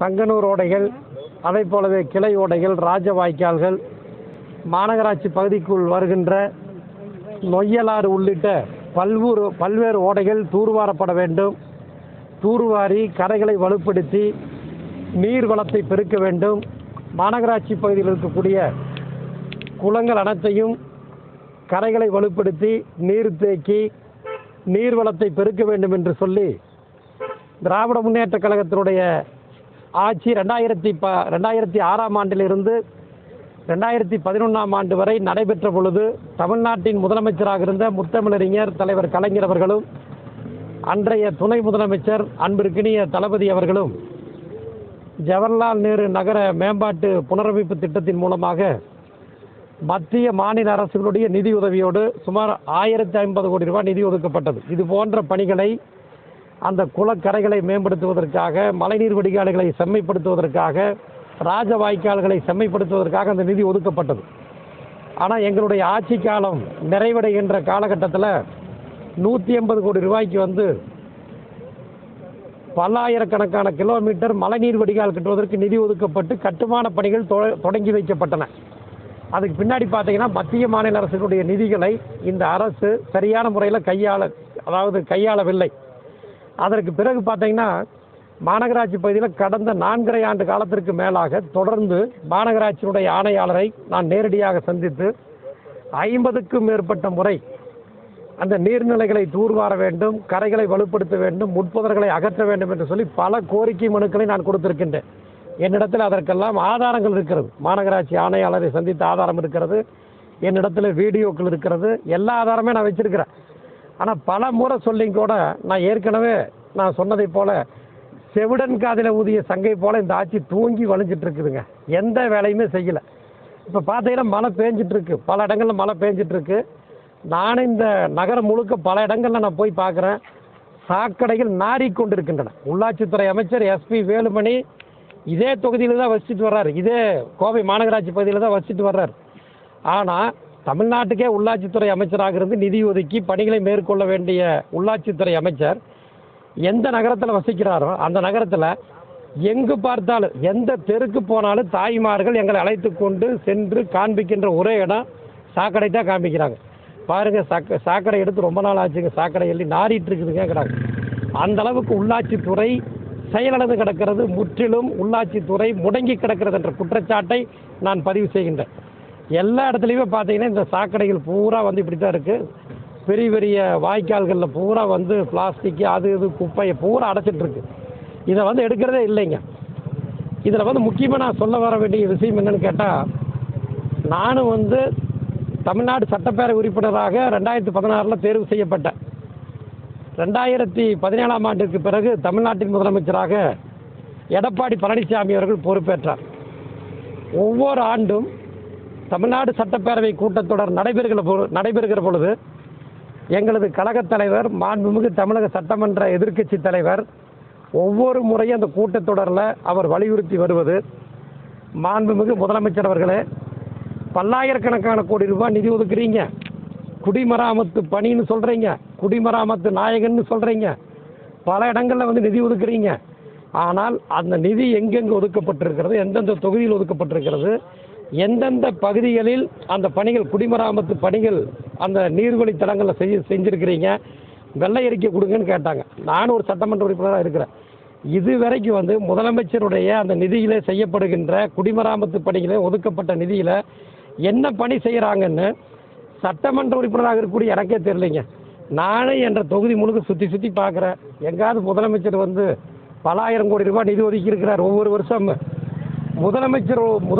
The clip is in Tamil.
சங்கனூர் ஓடைகள் அதை போலவே கிளை ஓடைகள் ராஜ வாய்க்கால்கள் மாநகராட்சி பகுதிக்குள் வருகின்ற நொய்யலாறு உள்ளிட்ட பல்வேறு பல்வேறு ஓடைகள் தூர்வாரப்பட வேண்டும். தூர்வாரி கரைகளை வலுப்படுத்தி நீர் வளத்தை பெருக்க வேண்டும். மாநகராட்சி பகுதியில் இருக்கக்கூடிய குளங்கள் அனைத்தையும் கரைகளை வலுப்படுத்தி நீர் தேக்கி நீர் வளத்தை பெருக்க வேண்டும் என்று சொல்லி திராவிட முன்னேற்ற கழகத்தினுடைய ஆட்சி ரெண்டாயிரத்தி ப ரெண்டாயிரத்தி ஆறாம் ஆண்டிலிருந்து ரெண்டாயிரத்தி பதினொன்றாம் ஆண்டு வரை நடைபெற்ற பொழுது தமிழ்நாட்டின் முதலமைச்சராக இருந்த முத்தமிழறிஞர் தலைவர் கலைஞர் அவர்களும் அன்றைய துணை முதலமைச்சர் அன்பிற்கினிய தளபதி அவர்களும் ஜவஹர்லால் நேரு நகர மேம்பாட்டு புனரமைப்பு திட்டத்தின் மூலமாக மத்திய மாநில அரசுகளுடைய நிதி உதவியோடு சுமார் ஆயிரத்தி ஐம்பது கோடி ரூபாய் நிதி ஒதுக்கப்பட்டது. இது போன்ற பணிகளை அந்த குளக்கரைகளை மேம்படுத்துவதற்காக மழைநீர் வடிகால்களை செம்மைப்படுத்துவதற்காக ராஜ வாய்க்கால்களை செம்மைப்படுத்துவதற்காக அந்த நிதி ஒதுக்கப்பட்டது. ஆனால் எங்களுடைய ஆட்சி காலம் நிறைவடைகின்ற காலகட்டத்தில் நூற்றி எண்பது கோடி ரூபாய்க்கு வந்து பல்லாயிரக்கணக்கான கிலோமீட்டர் மழைநீர் வடிகால் கட்டுவதற்கு நிதி ஒதுக்கப்பட்டு கட்டுமான பணிகள் தொ- தொடங்கி வைக்கப்பட்டன. அதுக்கு பின்னாடி பார்த்தீங்கன்னா மத்திய மாநில அரசுகளுடைய நிதிகளை இந்த அரசு சரியான முறையில் கையாள அதாவது கையாளவில்லை. அதற்கு பிறகு பார்த்தீங்கன்னா மாநகராட்சி பகுதியில் கடந்த நான்கரை ஆண்டு காலத்திற்கு மேலாக தொடர்ந்து மாநகராட்சியினுடைய ஆணையாளரை நான் நேரடியாக சந்தித்து ஐம்பதுக்கும் மேற்பட்ட முறை அந்த நீர்நிலைகளை தூர்வார வேண்டும் கரைகளை வலுப்படுத்த வேண்டும் முட்புதர்களை அகற்ற வேண்டும் என்று சொல்லி பல கோரிக்கை மனுக்களை நான் கொடுத்திருக்கின்றேன். என்னிடத்தில் அதற்கெல்லாம் ஆதாரங்கள் இருக்கிறது. மாநகராட்சி ஆணையாளரை சந்தித்த ஆதாரம் இருக்கிறது. என்னிடத்தில் வீடியோக்கள் இருக்கிறது. எல்லா ஆதாரமே நான் வச்சிருக்கிறேன். ஆனால் பல முறை சொல்லிங்க கூட நான் ஏற்கனவே நான் சொன்னதை போல் செவிடன் காதில் ஊதிய சங்கை போல் இந்த ஆட்சி தூங்கி வளைஞ்சிட்ருக்குதுங்க எந்த வேலையுமே செய்யலை. இப்போ பார்த்தீங்கன்னா மழை பேஞ்சிட்ருக்கு. பல இடங்களில் மழை பேஞ்சிட்ருக்கு. நானும் இந்த நகரம் முழுக்க பல இடங்களில் நான் போய் பார்க்குறேன் சாக்கடைகள் நாறிக்கொண்டிருக்கின்றன. உள்ளாட்சித்துறை அமைச்சர் எஸ்பி வேலுமணி இதே தொகுதியில் தான் வசிச்சுட்டு வர்றாரு. இதே கோவை மாநகராட்சி பகுதியில் தான் வசிச்சுட்டு வர்றாரு. ஆனால் தமிழ்நாட்டுக்கே உள்ளாட்சித்துறை அமைச்சராக இருந்து நிதி ஒதுக்கி பணிகளை மேற்கொள்ள வேண்டிய உள்ளாட்சித்துறை அமைச்சர். எந்த நகரத்தில் வசிக்கிறாரோ அந்த நகரத்தில் எங்கு பார்த்தாலும் எந்த தெருக்கு போனாலும் தாய்மார்கள் எங்களை அழைத்து கொண்டு சென்று காண்பிக்கின்ற ஒரே இடம் சாக்கடை தான் காண்பிக்கிறாங்க. பாருங்க சாக்க சாக்கடை எடுத்து ரொம்ப நாள் ஆச்சுங்க. சாக்கடை எள்ளி நாரிட்டு இருக்குதுங்கிறாங்க அந்த அளவுக்கு உள்ளாட்சித்துறை செயலிழந்து கிடக்கிறது. முற்றிலும் உள்ளாட்சித்துறை முடங்கி கிடக்கிறது என்ற குற்றச்சாட்டை நான் பதிவு செய்கின்றேன். எல்லா இடத்துலையுமே பார்த்தீங்கன்னா இந்த சாக்கடைகள் பூரா வந்து இப்படி தான் இருக்குது பெரிய பெரிய வாய்க்கால்களில் பூரா வந்து பிளாஸ்டிக்கு அது இது குப்பையை பூரா அடைச்சிட்ருக்கு இதை வந்து எடுக்கிறதே இல்லைங்க. இதில் வந்து முக்கியமாக நான் சொல்ல வர வேண்டிய விஷயம் என்னென்னு கேட்டால் நானும் வந்து தமிழ்நாடு சட்டப்பேரவை உறுப்பினராக ரெண்டாயிரத்தி பதினாறில் தேர்வு செய்யப்பட்டேன். ரெண்டாயிரத்தி பதினேழாம் ஆண்டுக்கு பிறகு தமிழ்நாட்டின் முதலமைச்சராக எடப்பாடி பழனிசாமி அவர்கள் பொறுப்பேற்றார். ஒவ்வொரு ஆண்டும் தமிழ்நாடு சட்டப்பேரவை கூட்டத்தொடர் நடைபெறுகிற பொ நடைபெறுகிற பொழுது எங்களது கழகத் தலைவர் மாண்புமிகு தமிழக சட்டமன்ற எதிர்க்கட்சி தலைவர் ஒவ்வொரு முறையும் அந்த கூட்டத்தொடரில் அவர் வலியுறுத்தி வருவது மாண்புமிகு முதலமைச்சர் அவர்களே பல்லாயிரக்கணக்கான கோடி ரூபாய் நிதி ஒதுக்குறீங்க. குடிமராமத்து பணின்னு சொல்கிறீங்க குடிமராமத்து நாயகன்னு சொல்கிறீங்க பல இடங்களில் வந்து நிதி ஒதுக்குறீங்க. ஆனால் அந்த நிதி எங்கெங்கே ஒதுக்கப்பட்டிருக்கிறது எந்தெந்த தொகுதியில் ஒதுக்கப்பட்டிருக்கிறது எந்தெந்த பகுதிகளில் அந்த பணிகள் குடிமராமத்து பணிகள் அந்த நீர்வழி தடங்களில் செய்ய செஞ்சுருக்கிறீங்க வெள்ளை அறிக்கை கொடுங்கன்னு கேட்டாங்க. நானும் ஒரு சட்டமன்ற உறுப்பினராக இருக்கிறேன். இது வரைக்கும் வந்து முதலமைச்சருடைய அந்த நிதியிலே செய்யப்படுகின்ற குடிமராமத்து பணிகளே ஒதுக்கப்பட்ட நிதியில் என்ன பணி செய்கிறாங்கன்னு சட்டமன்ற உறுப்பினராக இருக்கக்கூடிய எனக்கே தெரியலைங்க. நானே என்ற தொகுதி முழுக்க சுற்றி சுற்றி பார்க்குறேன். எங்காவது முதலமைச்சர் வந்து பலாயிரம் கோடி ரூபாய் நிதி ஒதுக்கியிருக்கிறார் ஒவ்வொரு வருஷம் முதலமைச்சர்